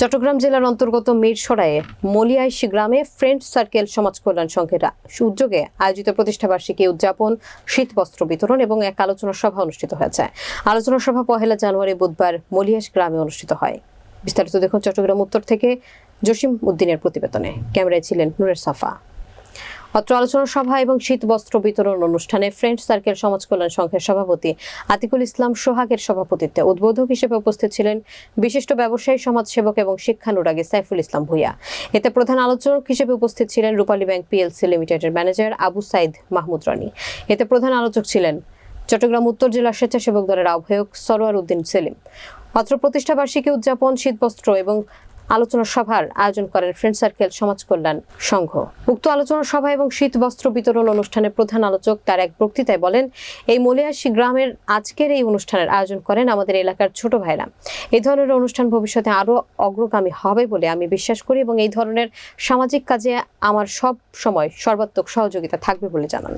চট্টগ্রাম জেলার অন্তর্গত মিরসরায়ে মলিয়াইশ গ্রামে ফ্রেন্ড সার্কেল সমাজ কল্যাণ সংঘের উদ্যোগে আয়োজিত প্রতিষ্ঠাবার্ষিকী উদযাপন শীত বস্ত্র বিতরণ এবং এক আলোচনা সভা অনুষ্ঠিত হয়েছে। আলোচনা সভা পহেলা জানুয়ারি বুধবার মলিয়াইশ গ্রামে অনুষ্ঠিত হয়। বিস্তারিত দেখুন চট্টগ্রাম উত্তর থেকে জসিম উদ্দিনের প্রতিবেদনে। ক্যামেরায় ছিলেন নুরের সাফা। অত্র আলোচনা সভা এবং শীত বস্ত্র বিতরণ অনুষ্ঠানে ফ্রেন্ড সার্কেল সমাজ কল্যাণ সংঘের সভাপতি আতিকুল ইসলাম সোহাগের সভাপতিত্বে উদ্বোধক হিসেবে উপস্থিত ছিলেন বিশিষ্ট ব্যবসায়ী, সমাজসেবক এবং শিক্ষানুরাগী সাইফুল ইসলাম ভুইয়া। এতে প্রধান আলোচক হিসেবে উপস্থিত ছিলেন রূপালী ব্যাংক পিএলসি লিমিটেডের ম্যানেজার আবু সাইদ মাহমুদ রানী। এতে প্রধান আলোচক ছিলেন চট্টগ্রাম উত্তর জেলা স্বেচ্ছাসেবক দলের আহ্বায়ক সরোয়ার উদ্দিন সেলিম। অত্র প্রতিষ্ঠাবার্ষিকী উদযাপন শীতবস্ত্র এবং আলোচনা সভার আয়োজন করেন ফ্রেন্ড সার্কেল সমাজ কল্যাণ সংঘ। উক্ত আলোচনা সভা এবং শীত বস্ত্র বিতরণ অনুষ্ঠানে প্রধান আলোচক তার এক বক্তৃতায় বলেন, এই মলিয়াসী গ্রামের আজকের এই অনুষ্ঠানের আয়োজন করেন আমাদের এলাকার ছোট ভাইরা এই ধরনের অনুষ্ঠান ভবিষ্যতে আরও অগ্রগামী হবে বলে আমি বিশ্বাস করি এবং এই ধরনের সামাজিক কাজে আমার সব সময় সর্বাত্মক সহযোগিতা থাকবে বলে জানান।